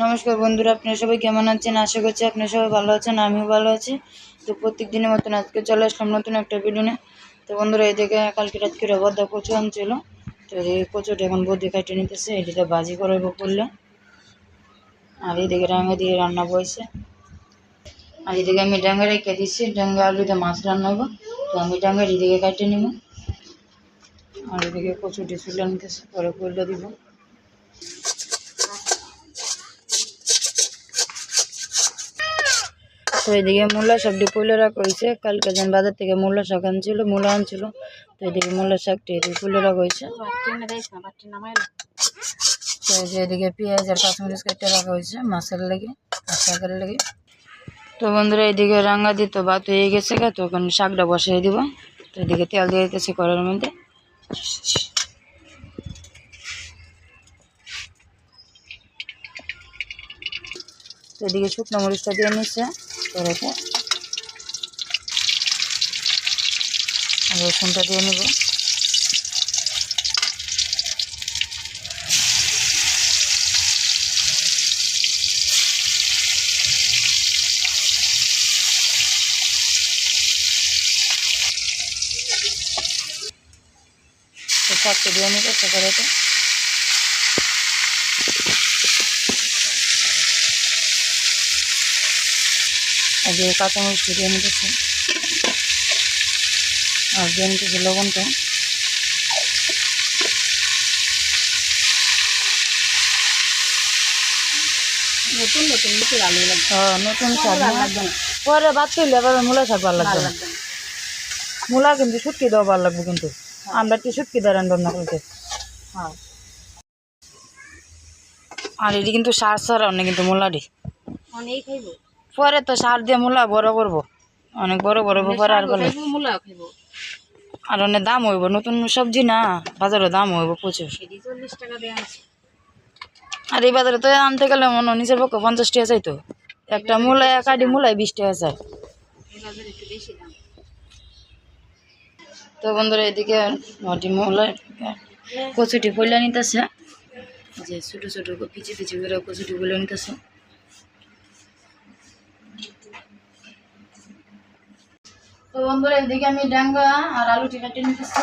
নমস্কার বন্ধুরা, আপনারা সবাই কেমন আছেন? আশা করছি আপনারা সবাই ভালো আছেন, আমিও ভালো আছি। তো প্রত্যেক দিনের মতন আজকে চলে আসলাম নতুন একটা ভিডিও নিয়ে। তো বন্ধুরা এদিকে কালকে রাত্রে বদ্দা কচু আনছিল। তো এই কচুটা এখন বদি কাটিয়ে নিতেছে এটিতে ভাজি করাবো করলে। আর এদিকে রাঙা দিয়ে রান্না বইছে। আর এদিকে আমি ডাঙ্গা রেখে দিচ্ছি ডাঙ্গা আলুতে মাছ রান্না হব তো আমি ডাঙ্গার এদিকে কাটিয়ে নিব। আর এদিকে কচুটি চুলে নিতেছে, পরে করলে দিব। তো এদিকে মূলা শাকটি রাখা হয়েছে। কালকে যেন বাজার থেকে মূলা শাক আনছিল, মূলা আনছিল। তো এদিকে মূলা শাকটি এদিকে রাখা হয়েছে। তো এই যে এদিকে পেঁয়াজ আর কাঁচামরিচ কেটে রাখা হয়েছে মাছের লেগে আর শাকের লেগে। তো বন্ধুরা, এদিকে রাঙা দিত ভাত হয়ে গেছে গা তখন শাকটা বসিয়ে দিব। তো এদিকে তেল দিয়ে দিতেছি কড়াইয়ের মধ্যে। তো এদিকে শুকনো মরিচটা দিয়ে নিচ্ছে। আর রসুনটা দিয়ে নেব। শাকটা দিয়ে নিতে কড়াইতে আর যে কাঁচামরিচ দিয়ে নিতেছি আর দিয়ে নিতেছি লবণটা। নতুন নতুন মুখে আলু লাগবে হ্যাঁ, নতুন শাক? পরে বাদ করলে আবার মূলা শাক ভালো লাগবে মূলা কিন্তু শুটকি দেওয়া ভালো লাগবে কিন্তু। আমরা একটু শুটকি দিয়ে রান্না করতে হ্যাঁ। আর এটি কিন্তু সার সার অনেক কিন্তু মূলাটি অনেক খাইব। পরে তো সার দিয়ে মূলা বড় করব। অনেক বড় বড় পরে আর বলে। মূলা আর অনেক দাম হইব নতুন সবজি না বাজারে দাম হইব প্রচুর। আর এই বাজারে তো আনতে গেলে মনে নিচের পক্ষে পঞ্চাশ টাকা চাইতো। একটা মূলা এক আডি মূলায় বিশ টাকা চাই। তো বন্ধুরা এদিকে নটি মূলায় কচুটি ফইলা নিতেছে। যে ছোটো ছোটো পিচি পিচি করে কচুটি ফইলা নিতেছে। তো বন্ধুরা এদিকে আমি ডাঙ্গা আর আলুটি কাটে নিতেছি।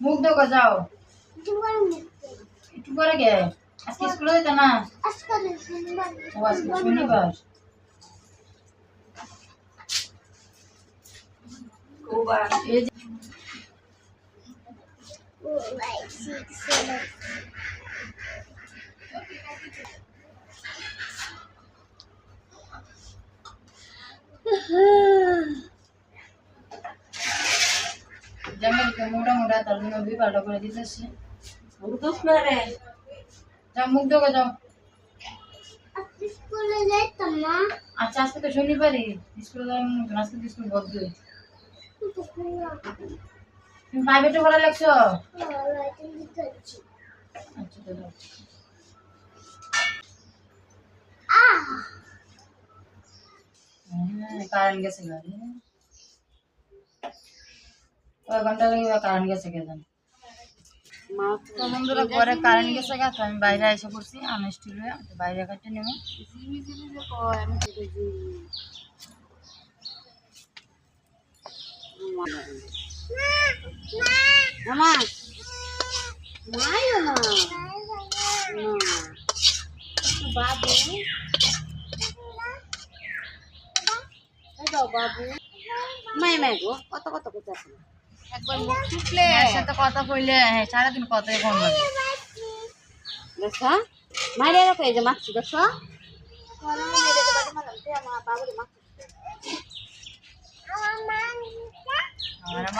মুখ দেখো যাও। একটু পরে গে। আজকে স্কুলে যেতে না? ও আজকে শনিবার। এই যে জামাইকে মোটা মোটা তার জন্য বিপাটা করে দিতেছে বুঝতেছ না রে যাও মুখ দেখো যাও স্কুলে যাইতাম না আচ্ছা আজকে তো শনিবারই স্কুলে যাওয়ার আজকে স্কুল বন্ধ তুমি প্রাইভেটে পড়া লাগছো কারেন্ট গেছে কয় ঘণ্টা কারেন্ট গেছে পরে কারেন্ট গেছে গা আমি বাইরে এসে পড়ছি আনস্টিল হয়ে বাইরে কাটতে নেব। আমি মামা মাইও না বাবু। বাবু। মাই মাই গো কত কত কত একবার মুখ শুকলে সাথে কথা কইলে হ্যাঁ সারাদিন কথাই কম লাগে। দেখো মাইরে রাখো এই যে মাছি দেখো। আমার মাছে হ্যাঁ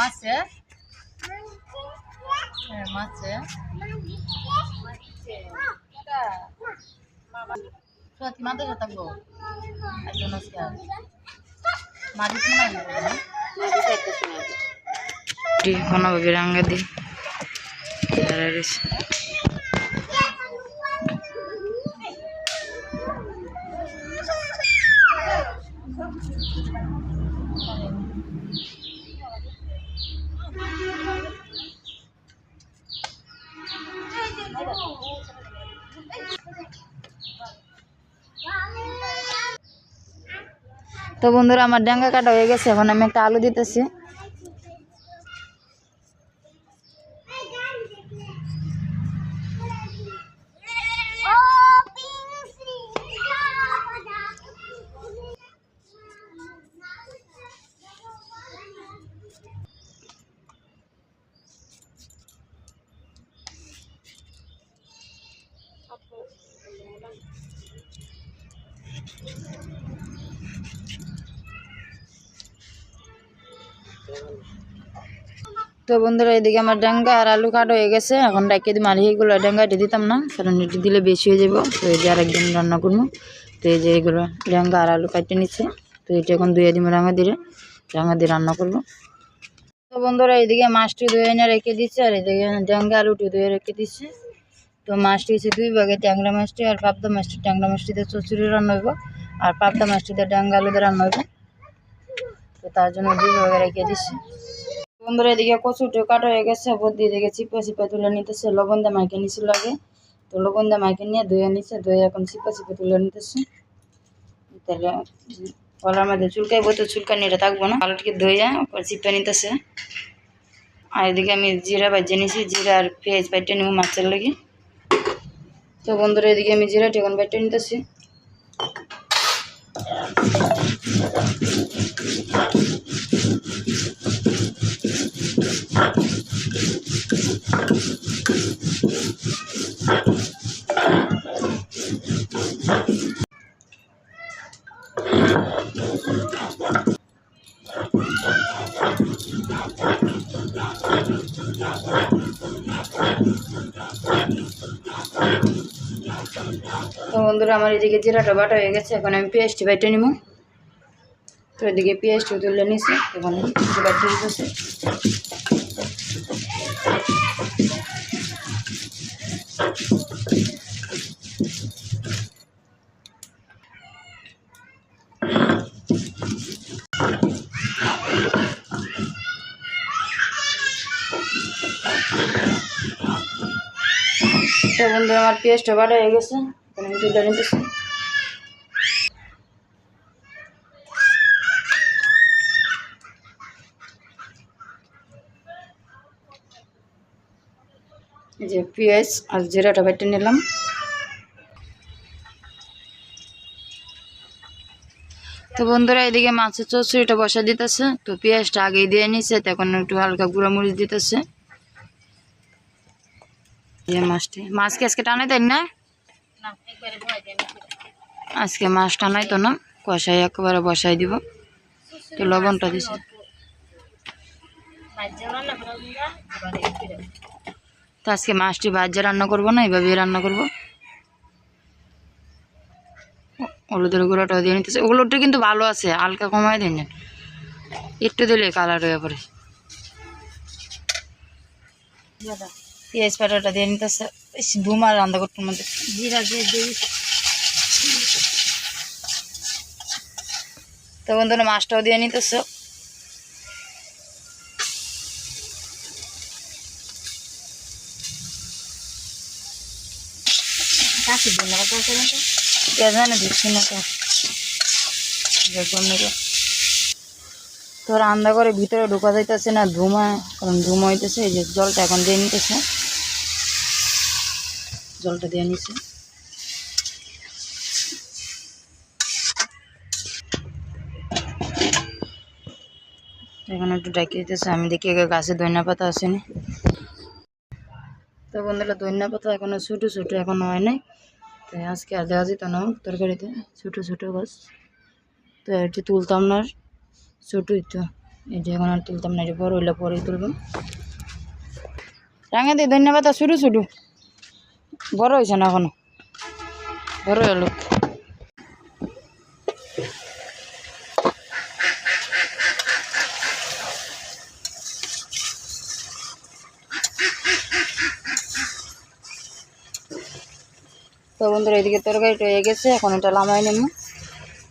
মাছে সত্যি মাথা থাকব একজন আজকে মাটি তো নাই কোনো তো বন্ধুরা আমার ডাঙ্গা কাটা হয়ে গেছে এখন আমি একটা আলু দিতেছি। তো বন্ধুরা, এদিকে আমার ডাঙ্গা আর আলু কাটা হয়ে গেছে। এখন ডাকিয়ে দিই মারি এগুলো ডাঙ্গা এটি দিতাম না, কারণ এটি দিলে বেশি হয়ে যাব। তো এই যে আরেকদিন রান্না করব। তো এই যে এগুলো ডাঙ্গা আর আলু কাটতে নিচ্ছে। তো এটা এখন ধুয়ে দিব রাঙা দিয়ে রাঙা দিয়ে রান্না করব। তো বন্ধুরা, এদিকে মাছটি ধুয়ে এনে রেখে দিচ্ছে, আর এদিকে ডাঙ্গা আলুটি ধুয়ে রেখে দিচ্ছে। তো মাছটি হচ্ছে দুই ভাগে, ট্যাংরা মাছটি আর পাবদা মাছটি। ট্যাংরা মাছটিতে চচুরি রান্না হইব, আর পাবদা মাছটিতে ডাঙ্গা আলু দিয়ে রান্না হইব। তো তার জন্য দুই ভাগে রেখে দিচ্ছে। বন্ধুরা, এদিকে কচুটো কাটা হয়ে গেছে বদি এদিকে চিপা চিপা তুলে নিতেছে, লবণ দিয়ে মাইকে নিছিল আগে। তো লবণ দিয়ে মাইকে নিয়ে ধুয়ে নিচ্ছে ধুয়ে এখন চিপা চিপা তুলে নিতেছে। তাহলে গলার মধ্যে চুলকাইব, তো চুলকানি এটা থাকব না। আলুটিকে ধুয়ে চিপে নিতেছে। আর এদিকে আমি জিরা বাজিয়ে নিছি, জিরা আর পেঁয়াজ বাইটে নেব মাছের লাগে। তো বন্ধুরা, এদিকে আমি জিরা এখন বাইটে নিতেছি। তো বন্ধুরা, আমার এদিকে জিরাটা বাটা হয়ে গেছে। এখন আমি পেঁয়াজটি বাইটে নিব। তো এদিকে পেঁয়াজটি তুলে নিছি। এখন বাইটে দিতেছে তো বন্ধুরা আমার পেঁয়াজটা বাটা হয়ে গেছে এখন আমি তুলে নিতেছি যে পেঁয়াজ আর জিরাটা বেটে নিলাম। তো বন্ধুরা এদিকে মাছের চচড়িটা বসা দিতেছে। তো পেঁয়াজটা আগেই দিয়ে নিছে তো এখন একটু হালকা গুঁড়া মরিচ দিতেছে। যে মাছটি। মাছ কি আজকে টানাই দেন না? আজকে মাছ টানাই তো না কষাই একেবারে বসাই দিব। তো লবণটা দিছে। তো আজকে মাছটি ভাজ্যে রান্না করব না এইভাবে রান্না করব। হলুদের গুঁড়োটাও দিয়ে নিতেছে। ওগুলোটা কিন্তু ভালো আছে হালকা কমায় দিন একটু দিলে কালার হয়ে পড়ে। পেঁয়াজ পাটাটা দিয়ে নিতেছে। ধুমার রান্না করতে মধ্যে জিরা দিয়ে দিই। তো বন্ধুরা মাছটাও দিয়ে নিতেছে। পেঁয়াজ না দিচ্ছি না তো নাকি তো রান্না করে ভিতরে ঢোকা যাইতেছে না, ধুমা, কারণ ধুমা হইতেছে, এই যে জলটা এখন দিয়ে নিতেছে। জলটা দিয়ে নিচ্ছে এখন একটু ডাকি দিতেছে, আমি দেখি গাছে ধনিয়া পাতা আসেনি তো বন্ধুরা ধনিয়া পাতা এখনও ছোটো ছোটো এখনও হয় নাই। তো আজকে আর দেওয়া যেত না তরকারিতে, ছোটো ছোটো গাছ। তো এটি তুলতাম না ছোটোই তো। যে এখন আর তুলতাম না এটি বড় হইলে পরেই তুলব। রাঙা দিয়ে ধন্যবাদ, আর ছোটো ছোটো বড় হয়েছে না এখনও? বড় হলো। বন্ধুরা, এদিকে তরকারিটা হয়ে গেছে, এখন এটা লামাই নেব।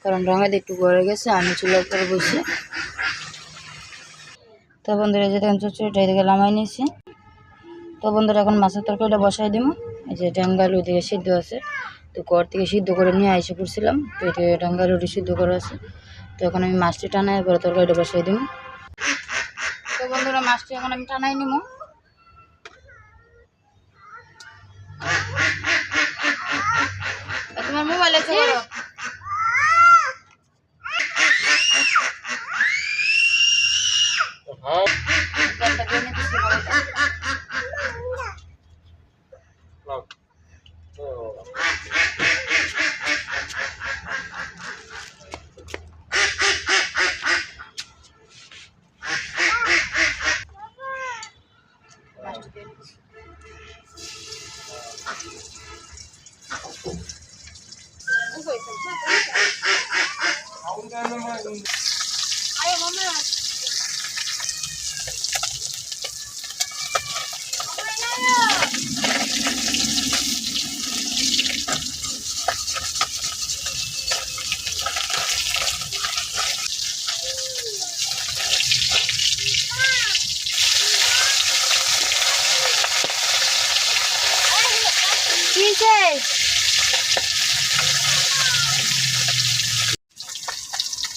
কারণ রঙের একটু গড়ে গেছে, আমি চুলার উপরে বসে। তো বন্ধুরা যে দেখুন চচড়িটা এদিকে লামাই নিয়েছি। তো বন্ধুরা, এখন মাছের তরকারিটা বসাই দিব। এই যে ডাঙ্গালু এদিকে সিদ্ধ আছে। তো ঘর থেকে সিদ্ধ করে নিয়ে এসে পড়ছিলাম। তো এদিকে ডাঙ্গালুটি সিদ্ধ করা আছে। তো এখন আমি মাছটি টানাই পরে তরকারিটা বসাই দিব। তো বন্ধুরা, মাছটি এখন আমি টানাই নিব। তোমার মোবাইল আছে বড় জলটা দিয়ে নিতেছি কড়াইতে। মাছটি দিয়ে নিতেছি।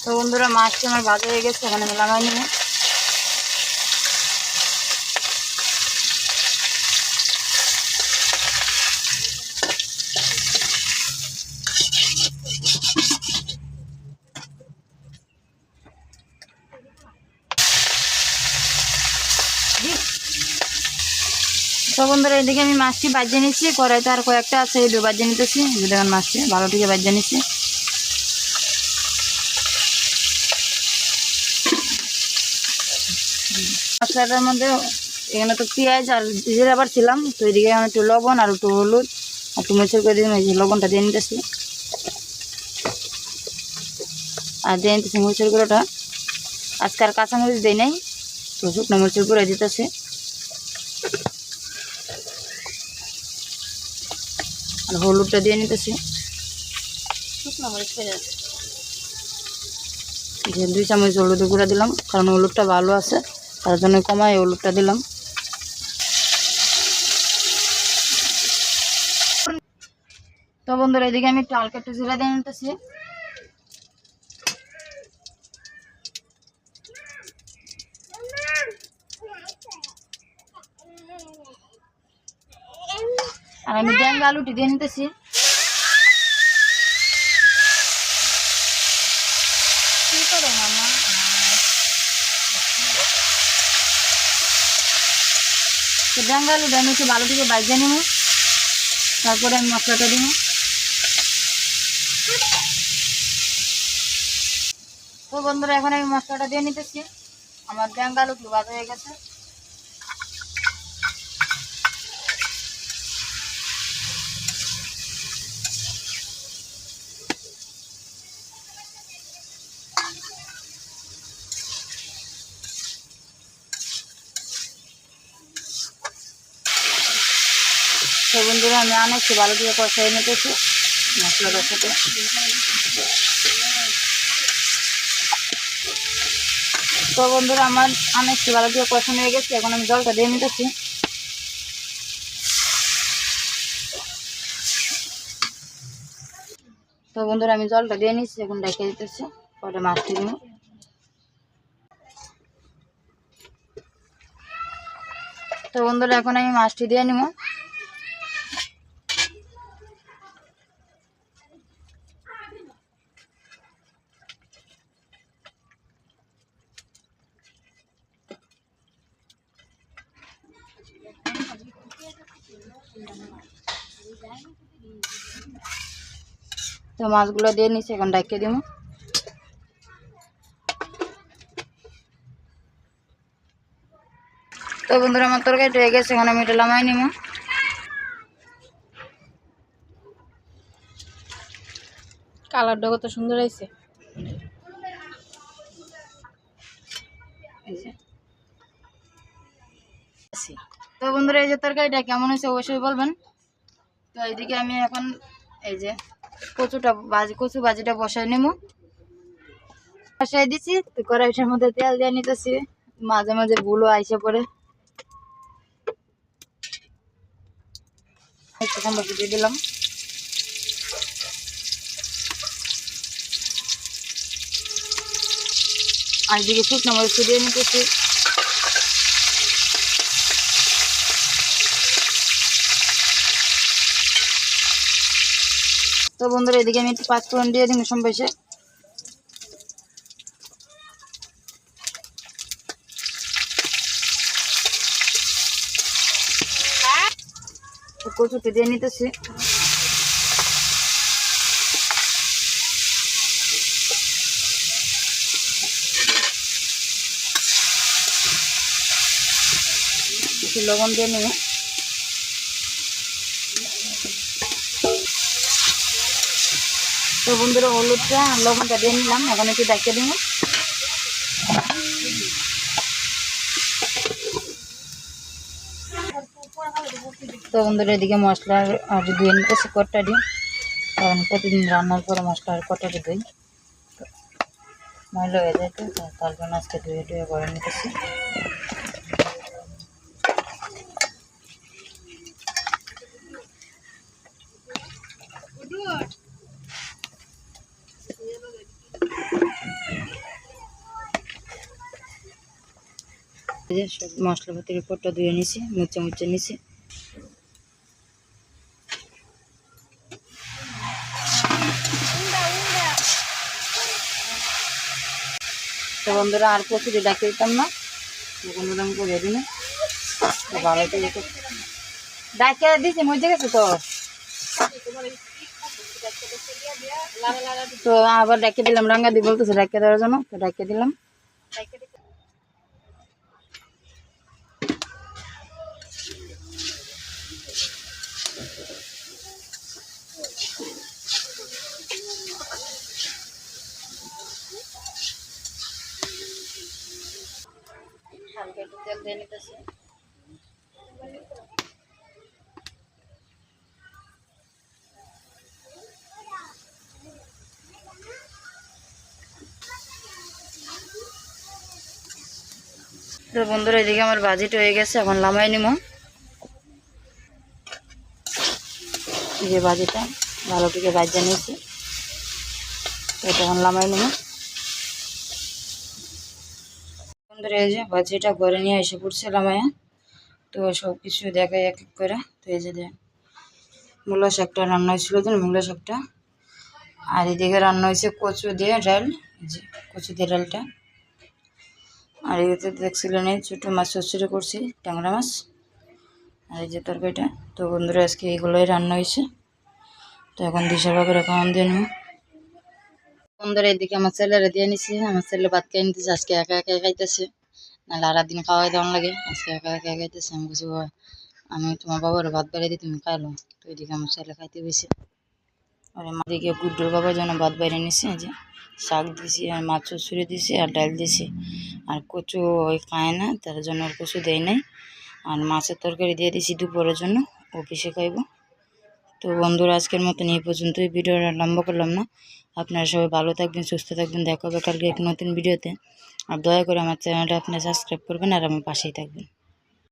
তো বন্ধুরা মাছটি আমার ভাজা হয়ে গেছে, ওখানে আমি লাগাই বন্ধুরা, এদিকে আমি মাছটি বাজিয়ে নিচ্ছি, কড়াইতে আর কয়েকটা আছে, এই দু বাজিয়ে নিতেছি দেখেন মাছটি ভালো থেকে বাজিয়ে নিচ্ছি। মশলাটার মধ্যে এখানে তো পেঁয়াজ আর জিরে আবার ছিলাম তো এদিকে আমি একটু লবণ আর একটু হলুদ আর একটু মেচুর করে দিলাম এই যে লবণটা দিয়ে নিতেছি। আর দিয়ে নিতেছি মরিচের গুঁড়োটা। আজকে আর কাঁচা কাঁচামরিচ দেয় নাই তো শুকনো মরিচের গুঁড়ো দিতেছি। আর হলুদটা দিয়ে নিতেছি। শুকনো মরিচ দুই চামচ হলুদের গুঁড়া দিলাম কারণ হলুদটা ভালো আছে। তার জন্য কমায় হলুদটা দিলাম। তো বন্ধুরা, এদিকে আমি একটু হালকা একটু জিরা দিয়ে নিতেছি। আর আমি ড্যাঙ্গা আলুটি দিয়ে নিতেছি। কি করো মামা তো আলু আমি একটু ভালো থেকে বাজিয়ে নেব তারপরে আমি মশলাটা দিব। তো বন্ধুরা, এখন আমি মশলাটা দিয়ে নিতেছি। আমার ড্যাঙ্গা আলু ভাজা হয়ে গেছে। তো বন্ধুরা, আমি অনেকটা ভালো দিয়ে কষাই নিতেছি। মশলাটার সাথে। তো বন্ধুরা, আমার অনেকটা ভালো দিয়ে কষানো হয়ে গেছে। এখন আমি জলটা দিয়ে নিতেছি। তো বন্ধুরা, আমি জলটা দিয়ে নিচ্ছি এখন ডেকে দিতেছি। পরে মাছটি দিব তো বন্ধুরা, এখন আমি মাছটি দিয়ে নিব। তো মাছগুলো দিয়ে নিচ্ছি এখন ডাকিয়ে দিব। তো বন্ধুরা আমার তরকারিটা হয়ে গেছে এখন আমি এটা লামাই নিব। কালারটা কত সুন্দর হয়েছে। তো বন্ধুরা এই যে তরকারিটা কেমন হয়েছে অবশ্যই বলবেন। তো এইদিকে আমি এখন এই যে কচুটা ভাজি কচু ভাজিটা বসাই নেব বসাই দিছি, তো কড়াইটার মধ্যে তেল দিয়ে নিতেছি। মাঝে মাঝে ভুলও আইসে একটুখান দিয়ে দিলাম। আর এদিকে শুকনো মরিচ দিয়ে নিতেছি। তো বন্ধুরা, এদিকে আমি একটু পাঁচ ফোড়ন দিয়ে দিন সম্পেসে কচুতে দিয়ে নিতেছি। লবণ দিয়ে নেবে তো বন্ধুরা হলুদটা লবণটা দিয়ে নিলাম, এখন একটু ডাকিয়ে দিব তো বন্ধুরা এদিকে মশলার আর ধুয়ে নিতেছি কট্টাটি কারণ প্রতিদিন রান্নার পরে মশলার কট্টাটি ধুই। তো ময়লা হয়ে যায় তো তো তার জন্য আজকে ধুয়ে ধুয়ে করে নিতেছি। সব মশলাপাতির উপরটা ধুয়ে নিছি মুচে মুচে নিছি। তো বন্ধুরা, আর কচুরি ডাকে দিতাম না। এরকম এরকম করে দিন তো ভালো একটু ডাকে দিছি মজে গেছে তো? তো আবার ডাকে দিলাম রাঙ্গা দি বলতেছে ডাকে দেওয়ার জন্য, তো ডাকে দিলাম। তো বন্ধুরা, এদিকে আমার বাজেট হয়ে গেছে, এখন লামাই নিব যে বাজিটা ভালো থেকে বাজিয়ে নিয়েছি। এটা এখন লামাই নিব বন্ধুরা এই যে বাজিটা ঘরে নিয়ে এসে পড়ছে লামায়া তো সব কিছু দেখাই এক এক করে। তো এই যে দেখ, মূলা শাকটা রান্না হয়েছিল তো, মূলা শাকটা। আর এদিকে রান্না হয়েছে কচু দিয়ে ডাল কচু দিয়ে ডালটা। আর এতে দেখছিলেন এই ছোটো মাছ চচ্চড়ি করছি, ট্যাংরা মাছ। আর এই যে তরকারিটা। তো বন্ধুরা, আজকে এইগুলোই রান্না হয়েছে। তো এখন দিশার বাপের খাওয়ান দিয়ে নেব। বন্ধুরা এদিকে আমার ছেলেরা দিয়ে নিছি, আমার ছেলে ভাত খাই নিতেছে, আজকে একা একা খাইতেছে। নাহলে আর দিন খাওয়াই দেওয়ান লাগে, আজকে একা একা খাইতেছে। আমি কিছু আমি তোমার বাবার ভাত বেড়ে দিই, তুমি খাইলো? তো এদিকে আমার ছেলে খাইতে বেশি আর আমার দিকে গুড্ডুর বাবার জন্য ভাত বাইরে নিছি যে শাক দিছি, আর মাছ চুরি দিছি, আর ডাল দিছি। আর কচু ওই খায় না, তার জন্য আর কচু দেয় নাই। আর মাছের তরকারি দিয়ে দিছি দুপুরের জন্য অফিসে খাইব? তো বন্ধুরা, আজকের মতন এই পর্যন্তই। ভিডিওটা লম্বা করলাম না। আপনারা সবাই ভালো থাকবেন, সুস্থ থাকবেন। দেখা হবে কালকে এক নতুন ভিডিওতে। আর দয়া করে আমার চ্যানেলটা আপনারা সাবস্ক্রাইব করবেন আর আমার পাশেই থাকবেন।